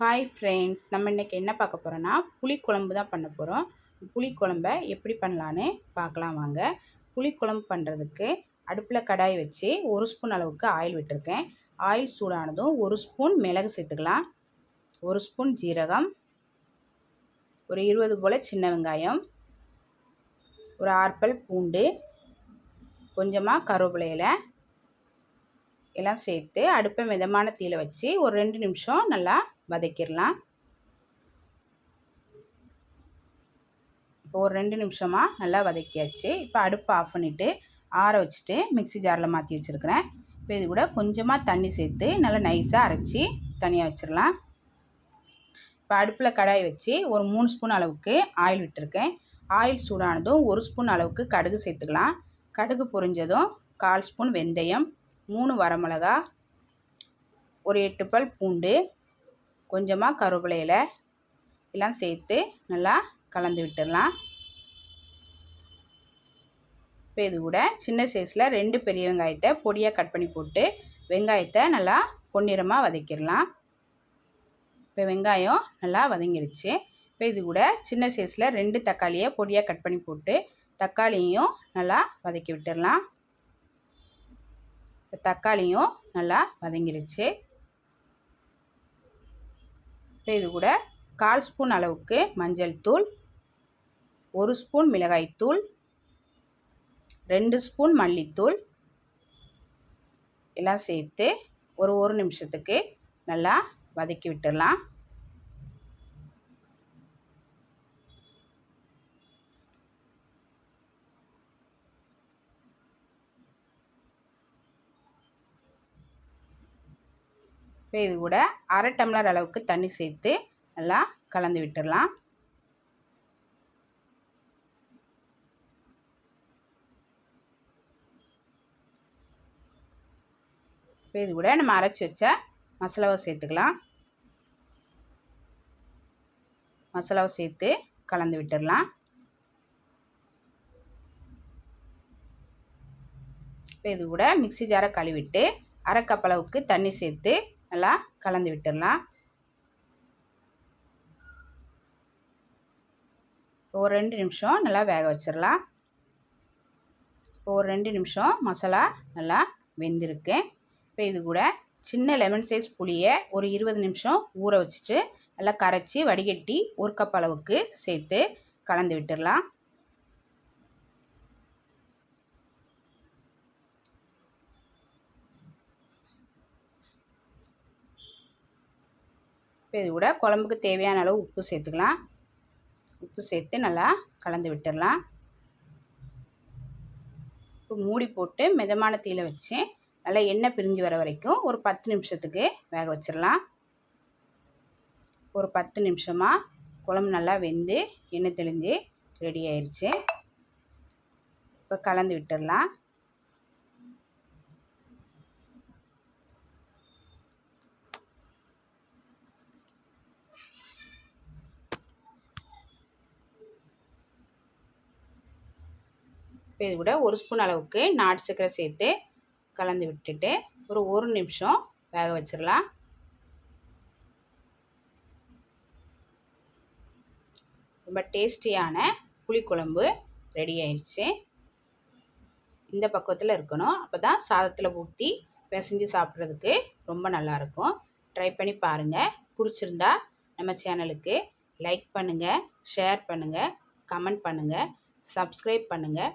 Hi friends நம்ம இன்றைக்கி என்ன பார்க்க போகிறோன்னா புளிக்குழம்பு தான் பண்ண போகிறோம் புளிக்குழம்ப எப்படி பண்ணலான்னு பார்க்கலாம் வாங்க. புளிக்குழம்பு பண்ணுறதுக்கு அடுப்பில் கடாய் வச்சு ஒரு ஸ்பூன் அளவுக்கு ஆயில் விட்டுருக்கேன். ஆயில் சூடானதும் ஒரு ஸ்பூன் மிளகு சேர்த்துக்கலாம். ஒரு ஸ்பூன் ஜீரகம். ஒரு இருபது போல் சின்ன வெங்காயம். ஒரு ஆற்பல் பூண்டு. கொஞ்சமாக கருவேப்பிலையில் எல்லாம் சேர்த்து அடுப்பை மிதமான தீயில வச்சு ஒரு ரெண்டு நிமிஷம் நல்லா வதக்கிடலாம். இப்போ ஒரு ரெண்டு நிமிஷமாக நல்லா வதக்கியாச்சு. இப்போ அடுப்பை ஆஃப் பண்ணிவிட்டு ஆற வச்சுட்டு மிக்சி ஜாரில் மாற்றி வச்சுருக்கிறேன். இப்போ இது கூட கொஞ்சமாக தண்ணி சேர்த்து நல்லா நைஸாக அரைச்சி தனியாக வச்சிடலாம். இப்போ அடுப்பில் கடாய் வச்சு ஒரு மூணு ஸ்பூன் அளவுக்கு ஆயில் விட்டுருக்கேன். ஆயில் சூடானதும் ஒரு ஸ்பூன் அளவுக்கு கடுகு சேர்த்துக்கலாம். கடுகு பொரிஞ்சதும் கால் ஸ்பூன் வெந்தயம் மூணு வரமிளகா ஒரு எட்டு பல் பூண்டு கொஞ்சமாக கருவேப்பிலையில் எல்லாம் சேர்த்து நல்லா கலந்து விட்டுடலாம். இப்போ இது கூட சின்ன சைஸில் ரெண்டு பெரிய வெங்காயத்தை பொடியாக கட் பண்ணி போட்டு வெங்காயத்தை நல்லா பொன்னிறமாக வதக்கிடலாம். இப்போ வெங்காயம் நல்லா வதங்கிருச்சு. இப்போ இது கூட சின்ன சைஸில் ரெண்டு தக்காளியை பொடியாக கட் பண்ணி போட்டு தக்காளியும் நல்லா வதக்கி விட்டுடலாம். இப்போ தக்காளியும் நல்லா வதங்கிருச்சு. இப்போ இது கூட கால் ஸ்பூன் அளவுக்கு மஞ்சள் தூள் ஒரு ஸ்பூன் மிளகாய்த்தூள் ரெண்டு ஸ்பூன் மல்லித்தூள் எல்லாம் சேர்த்து ஒரு ஒரு நிமிஷத்துக்கு நல்லா வதக்கி விட்டுடலாம். இப்போ இது கூட அரை டம்ளர் அளவுக்கு தண்ணி சேர்த்து நல்லா கலந்து விட்டுடலாம். இப்போ இது கூட நம்ம அரைச்சி வச்ச மசாலாவை சேர்த்துக்கலாம். மசாலாவை சேர்த்து கலந்து விட்டுடலாம். இப்போ இது கூட மிக்சி ஜாரை கழுவிட்டு அரை கப் அளவுக்கு தண்ணி சேர்த்து நல்லா கலந்து விட்டுடலாம். ஒரு ரெண்டு நிமிஷம் நல்லா வேக வச்சிடலாம். ஒரு ரெண்டு நிமிஷம் மசாலா நல்லா வெந்திருக்கு. இப்போ இது கூட சின்ன லெமன் சைஸ் புளியை ஒரு இருபது நிமிஷம் ஊற வச்சுட்டு நல்லா கரைச்சி வடிகட்டி ஒரு கப் அளவுக்கு சேர்த்து கலந்து விட்டுடலாம். இது கூட குழம்புக்கு தேவையான அளவு உப்பு சேர்த்துக்கலாம். உப்பு சேர்த்து நல்லா கலந்து விட்டுடலாம். இப்போ மூடி போட்டு மிதமான தீயில் வச்சு நல்லா எண்ணெய் பிரிஞ்சு வர வரைக்கும் ஒரு பத்து நிமிஷத்துக்கு வேக வச்சிடலாம். ஒரு பத்து நிமிஷமாக குழம்பு நல்லா வெந்து எண்ணெய் தெளிஞ்சு ரெடி ஆயிடுச்சு இப்போ கலந்து விட்டுடலாம். இப்போ இது கூட ஒரு ஸ்பூன் அளவுக்கு நாட்டு சர்க்கரை சேர்த்து கலந்து விட்டுட்டு ஒரு ஒரு நிமிஷம் வேக வச்சிடலாம். ரொம்ப டேஸ்டியான புளிக்குழம்பு ரெடி ஆயிடுச்சு இந்த பக்கத்தில் இருக்கணும். அப்போ தான் சாதத்தில் ஊற்றி பிசைஞ்சு சாப்பிட்றதுக்கு ரொம்ப நல்லாயிருக்கும் ட்ரை பண்ணி பாருங்கள் பிடிச்சிருந்தா நம்ம சேனலுக்கு லைக் பண்ணுங்கள் ஷேர் பண்ணுங்கள் கமெண்ட் பண்ணுங்கள் சப்ஸ்கிரைப் பண்ணுங்கள்